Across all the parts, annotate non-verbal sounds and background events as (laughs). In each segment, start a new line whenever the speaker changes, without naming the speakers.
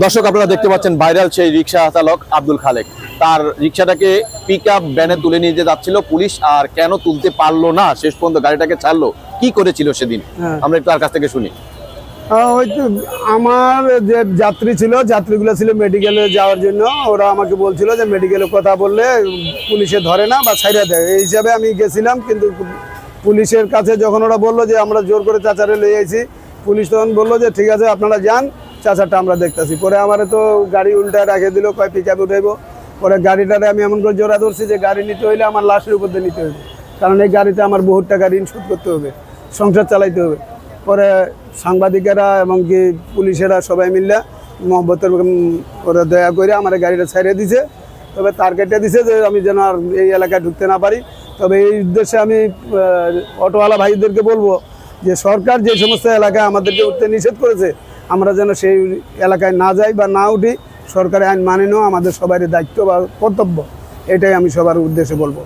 দর্শক আপনারা দেখতে পাচ্ছেন ভাইরাল সেই রিক্সা চালক আব্দুল খালেক। তার রিক্সাটাকে পিক আপ ভ্যানে তুলে নিয়ে যে যাচ্ছিল পুলিশ আর কেন তুলতে পারল না? শেষ পর্যন্ত গাড়িটাকে ছাড়লো। কি করেছিল সেদিন?
হ্যাঁ।
আমরা একটু তার কাছ থেকে শুনি।
ওই তো আমার যে যাত্রী ছিল যাত্রীগুলো ছিল মেডিকেলে যাওয়ার জন্য। ওরা আমাকে বলছিল যে মেডিকেলে কথা বললে পুলিশে ধরে না বা ছাইরা দেয়। এই হিসাবে আমি গেছিলাম কিন্তু পুলিশের কাছে যখন ওরা বলল যে আমরা জোর করে চাচারে লয়ে আইছি পুলিশ তখন বলল যে ঠিক আছে আপনারা যান। চাচারটা আমরা দেখতেছি। পরে আমার তো গাড়ি উল্টায় রাখে দিল কয় পিক আপ উঠাইবো? পরে গাড়িটারে আমি এমন করে জোড়া ধরছি যে গাড়ি নিতে হইলে আমার লাশের উপর দিয়ে নিতে হবে কারণ এই গাড়িতে আমার বহুত টাকা ঋণ শোধ করতে হবে সংসার চালাইতে হবে। পরে সাংবাদিকেরা এবং কি পুলিশেরা সবাই মিললে মহব্বতের উম, ওরা দয়া করে আমার গাড়িটা ছেড়ে দিছে। তবে তার কেটে দিছে যে আমি যেন আর এই এলাকায় ঢুকতে না পারি। তবে এই উদ্দেশ্যে আমি অটোওয়ালা ভাইদেরকে বলব যে সরকার যে সমস্ত এলাকায় আমাদেরকে উঠতে নিষেধ করেছে আমরা যেন সেই এলাকায় না যাই বা না উঠি সরকারের আইন মানে নেওয়া আমাদের সবারই দায়িত্ব বা কর্তব্য। এটাই আমি সবার উদ্দেশ্যে বলব।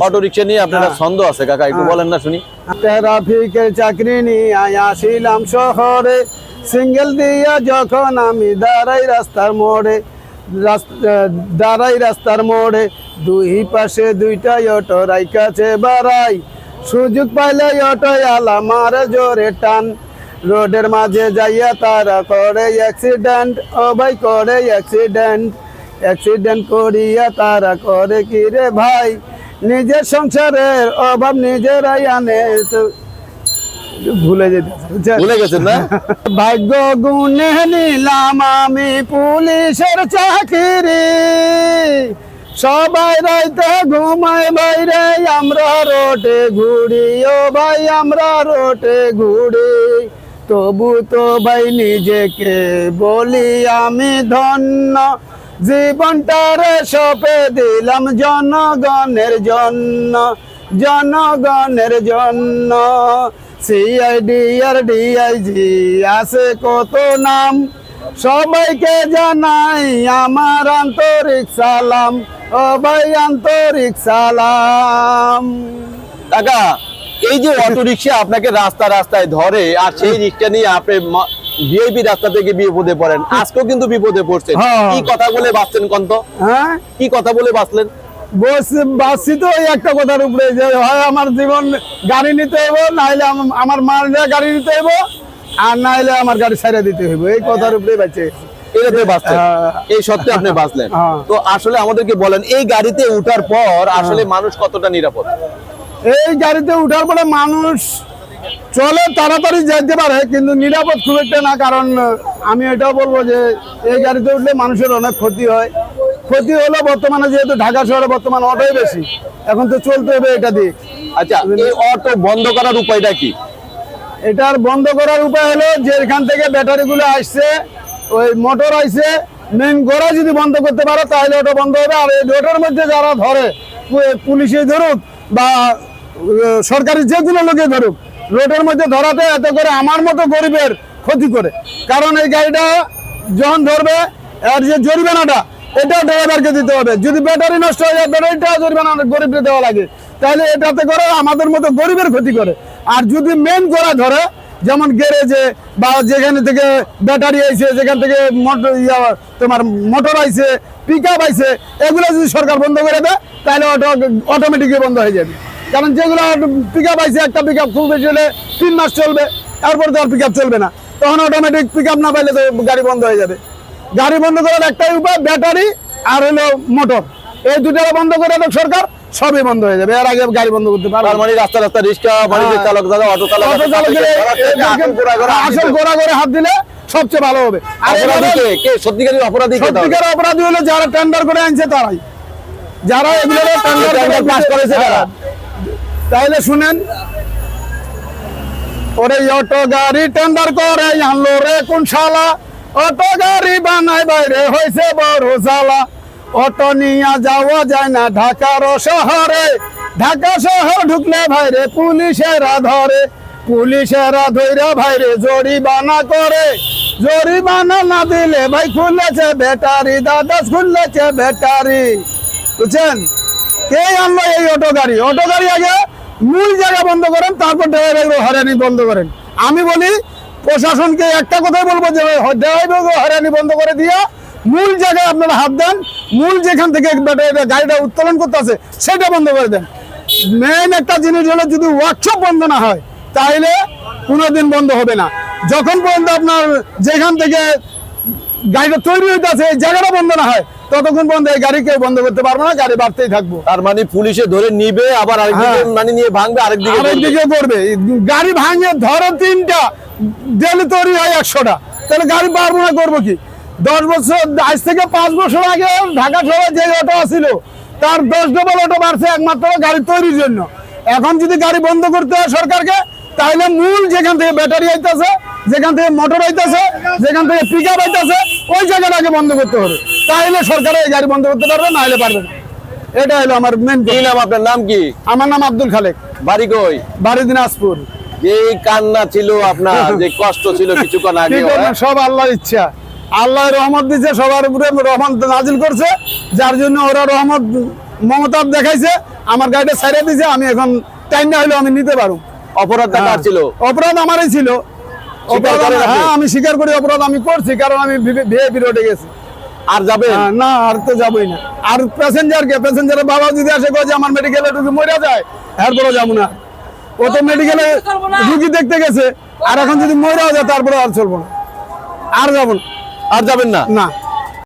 অটো রিক্সা নিয়ে আপনারা
হ্যাঁ।
ছন্দ আছে কাকা একটু বলেন না শুনি।
ট্রাফিকের চাকরি নিয়ে আসিলাম শহরে সিঙ্গেল দিয়া যখন আমি দাঁড়াই রাস্তার মোড়ে দাঁড়াই রাস্তার মোড়ে দুই পাশে দুইটা অটো রাইকাছে বাড়াই সুযোগ পাইলে অটো আলা মারে জোরে টান রোডের মাঝে যাইয়া তারা করে অ্যাক্সিডেন্ট ও ভাই করে অ্যাক্সিডেন্ট অ্যাক্সিডেন্ট করিয়া তারা করে কি রে ভাই? নিজের সংসারের অভাব নিজেরাই আনে। তো ভুলে যেতে?
ভুলে গেছেন না? (laughs)
ভাগ্য গুণে নিলাম আমি পুলিশের চাকরি। সবাই রাইতে ঘুমায় বাইরে আমরা রোটে ঘুরি। ও ভাই আমরা রোটে ঘুরি। তবু তো ভাই নিজেকে বলি আমি ধন্য। জীবনটারে সপে দিলাম জনগণের জন্য জনগণের জন্য। সিআইডি আর ডিআইজি আছে কত নাম? সবাইকে জানাই আমার আন্তরিক সালাম। ও ভাই আন্তরিক সালাম।
কাকা এই যে অটো রিক্সা আপনাকে রাস্তা রাস্তায় ধরে আর সেই রিক্সা নিয়ে আপনি ভিআইপি রাস্তা থেকে বিপদে পড়েন। আজকেও কিন্তু বিপদে পড়ছেন
হ্যাঁ।
কি কথা বলে বাঁচছেন কন্ত?
হ্যাঁ?
কি কথা বলে বাঁচলেন?
তো ওই একটা কথার উপরে যে হয় আমার জীবন গাড়ি নিতে হইব নাইলে আমার মাল নিয়ে গাড়ি নিতে হইব আর নাইলে আমার গাড়ি ছেড়ে দিতে হইব। এই কথার উপরে বাঁচে
এটাতে
হ্যাঁ।
এই সত্যি আপনি বাঁচলেন।
হ্যাঁ।
তো আসলে আমাদেরকে বলেন এই গাড়িতে উঠার পর আসলে মানুষ কতটা নিরাপদ?
এই গাড়িতে উঠার পরে মানুষ চলে তাড়াতাড়ি যেতে পারে কিন্তু নিরাপদ খুব একটা না কারণ আমি এটাও বলব যে এই গাড়িতে উঠলে মানুষের অনেক ক্ষতি হয়। ক্ষতি হলো বর্তমানে যেহেতু ঢাকা শহরে বর্তমানে অটোই বেশি। এখন তো চলতে হবে এটা দিয়ে।
আচ্ছা এই অটো বন্ধ করার উপায়টা কি?
এটার বন্ধ করার উপায় হলো যে এখান থেকে ব্যাটারিগুলো আসছে ওই মোটর আইছে মেন গোড়া যদি বন্ধ করতে পারো তাহলে ওটা বন্ধ হবে। আর এই রোডের মধ্যে যারা ধরে পুলিশে ধরুক বা সরকারি যে কোনো লোকে ধরুক, রোডের মধ্যে ধরাতে এত করে আমার মতো গরিবের ক্ষতি করে। কারণ এই গাড়িটা যখন ধরবে, আর যে জরিমানাটা, এটাও ড্রাইভারকে দিতে হবে। যদি ব্যাটারি নষ্ট হয়ে যায় ব্যাটারিটা জরিমানা গরিবকে দেওয়া লাগে। তাহলে এটাতে করে আমাদের মতো গরিবের ক্ষতি করে। আর যদি মেন গোড়া ধরে, যেমন গ্যারেজে বা যেখানে থেকে ব্যাটারি আইছে, যেখান থেকে মোটর ইয়া, তোমার মোটর আইছে পিক আপ আইছে, এগুলো যদি সরকার বন্ধ করে দেয়, তাহলে অটো অটোমেটিকলি বন্ধ হয়ে যাবে। কারণ যেগুলো পিক আপ আইছে একটা পিক আপ খুব বেশি হলে তিন মাস চলবে তারপর তো আর পিক আপ চলবে না। তখন অটোমেটিক পিক আপ না পাইলে তো গাড়ি বন্ধ হয়ে যাবে। গাড়ি বন্ধ করার একটাই উপায় ব্যাটারি আর হলো মোটর এই দুটো বন্ধ করে দেয় সরকার সবই বন্ধ হয়ে যাবে। এর আগে গাড়ি বন্ধ করতে পারবে
মানে রাস্তা রাস্তা রিক্সা বাণিজ্যিক
হ্যাঁ।
চালক দাদা অটো চালক
অটো চালকের
আসল গোড়া গোড়া
করে হাত দিলে সবচেয়ে ভালো হবে। আর
অপরাধী কে? সত্যিকারের অপরাধী কে তাহলে?
সত্যিকার অপরাধী হলো যারা টেন্ডার করে আনছে তারাই। যারা এগুলো টেন্ডার
pass করেছে তারা।
তাইলে শুনেন। ওরে অটো গাড়ি টেন্ডার করে, আনলো রে কোন শালা। অটো গাড়ি বানাই বাইরে হয়েছে বড় জ্বালা। অটো নিয়ে যাওয়া যায় না ঢাকার শহরে। ঢাকা শহর ঢুকলে ভাইরে পুলিশেরা ধরে। পুলিশেরা ধৈরা ভাইরে জরিমানা করে। জরিমানা না দিলে ভাই খুলেছে ব্যাটারি দাদা খুলেছে ব্যাটারি। বুঝছেন? কে আনলো এই অটো গাড়ি? অটো গাড়ি আগে মূল জায়গা বন্ধ করেন, তারপর ড্রাইভার হরানি বন্ধ করেন। আমি বলি, প্রশাসনকে একটা কথাই বলব যে ড্রাইভার হয়রানি বন্ধ করে দিয়ে মূল জায়গায় আপনারা হাত দেন, মূল যেখান থেকে গাড়িটা উত্তোলন করতে আছে, সেটা বন্ধ করে দেন। মেইন একটা জিনিস হলো, যদি ওয়ার্কশপ বন্ধ না হয়, তাহলে কোনোদিন বন্ধ হবে না। যখন পর্যন্ত আপনার যেখান থেকে গাড়িটা তৈরি হইতেছে এই জায়গাটা বন্ধ না হয়। ততক্ষণ পর্যন্ত এই গাড়ি কেউ বন্ধ করতে পারব না গাড়ি বাড়তেই থাকব।
তার মানে পুলিশে ধরে নিবে আবার আরেকদিকে
হ্যাঁ।
মানে নিয়ে ভাঙবে আরেকদিকে
আরেক
করবে।
দিকে করবে গাড়ি ভাঙে ধরো তিনটা ডেলি তৈরি হয় একশোটা। তাহলে গাড়ি পারব না করব কি? দশ বছর আজ থেকে পাঁচ বছর আগে ঢাকা শহরে যে অটো ছিল তার দশ ডবল অটো বাড়ছে একমাত্র গাড়ি তৈরির জন্য। এখন যদি গাড়ি বন্ধ করতে হয় সরকারকে তাহলে মূল যেখান থেকে ব্যাটারি আইতেছে যেখান থেকে মোটর আইতেছে যেখান থেকে পিক আপ আইতেছে ওই জায়গাটাকে বন্ধ করতে হবে। তাহলে সরকার এই গাড়ি বন্ধ করতে পারবে না হলে পারবে না। এটা হলো আমার মেন
কি নাম আপনার? নাম কি?
আমার নাম আব্দুল খালেক।
বাড়ি কই?
বাড়ি দিনাজপুর।
এই কান্না ছিল আপনার যে কষ্ট ছিল কিছুক্ষণ আগে
সব আল্লাহর ইচ্ছা। আল্লাহ রহমত দিচ্ছে সবার উপরে রহমত নাজিল করছে। যার জন্য ওরা রহমত মমতাব দেখাইছে আমার গাড়িটা ছেড়ে দিছে আমি এখন টাইম না হলেও আমি নিতে পারো
অপরাধটা কার ছিল?
অপরাধ আমারই ছিল। হ্যাঁ আমি স্বীকার করি অপরাধ আমি করছি কারণ আমি বিয়ে বিরোধে গেছি।
আর যাবে
হ্যাঁ, না আর তো যাবোই না। আর প্যাসেঞ্জার কে? প্যাসেঞ্জারের বাবা যদি আসে কয় যে আমার মেডিকেলে ঢুকে মরে যায় এরপরে যাব না। ও তো মেডিকেলে রুগী দেখতে গেছে আর এখন যদি মরেও যায় তারপরে আর চলবো না। আর যাব না।
আর যাবেন না?
না।